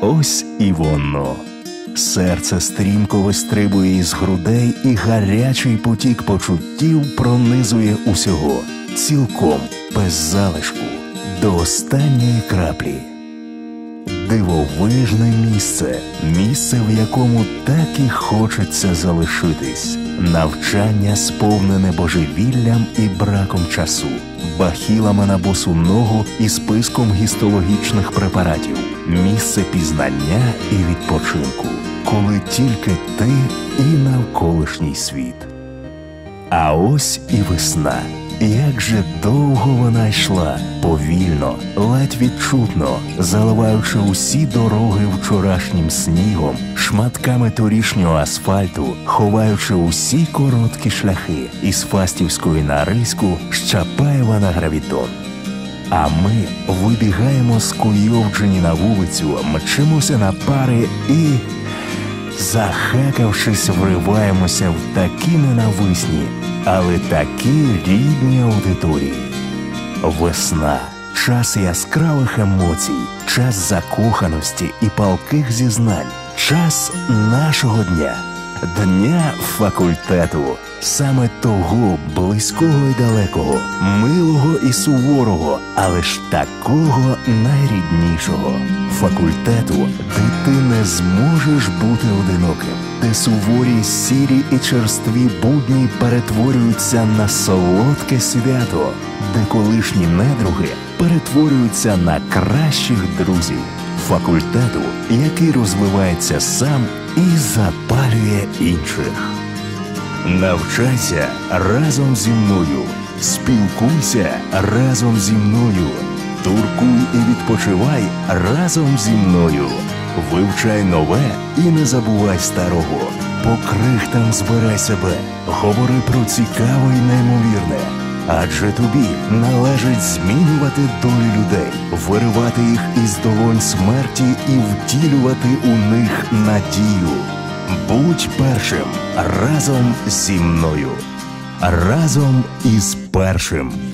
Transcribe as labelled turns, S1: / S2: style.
S1: ось і воно. Серце стрімко вистрибує із грудей, і гарячий потік почуттів пронизує усього, цілком без залишку, до останньої краплі. Дивовижне місце, місце, в якому так і хочеться залишитись, навчання сповнене божевіллям і браком часу, бахілами на босу ногу і списком гістологічних препаратів, місце пізнання і відпочинку, коли тільки ти і навколишній світ. А ось і весна. Як же довго вона йшла, повільно, ледь відчутно, заливаючи усі дороги вчорашнім снігом, шматками торішнього асфальту, ховаючи усі короткі шляхи із Фастівської на Ризьку з Чапаєва на гравітон. А ми вибігаємо скуйовджені на вулицю, мчимося на пари і, захекавшись, вриваємося в такі ненависні, але такі рідні аудиторії. Весна час яскравих емоцій, час закоханості і палких зізнань, час нашого дня, дня факультету, саме того близького і далекого, милого і суворого, але ж такого найріднішого факультету, де ти не зможеш бути одиноким, де суворі, сірі і черстві будні перетворюються на солодке свято, де колишні недруги перетворюються на кращих друзів, факультету, який розвивається сам і запалює інших. Навчайся разом зі мною, спілкуйся разом зі мною, туркуй і відпочивай разом зі мною, вивчай нове і не забувай старого. По крихтам збирай себе, говори про цікаве й неймовірне. Адже тобі належить змінювати долі людей, виривати їх із долонь смерті і втілювати у них надію. Будь першим разом зі мною, разом із першим.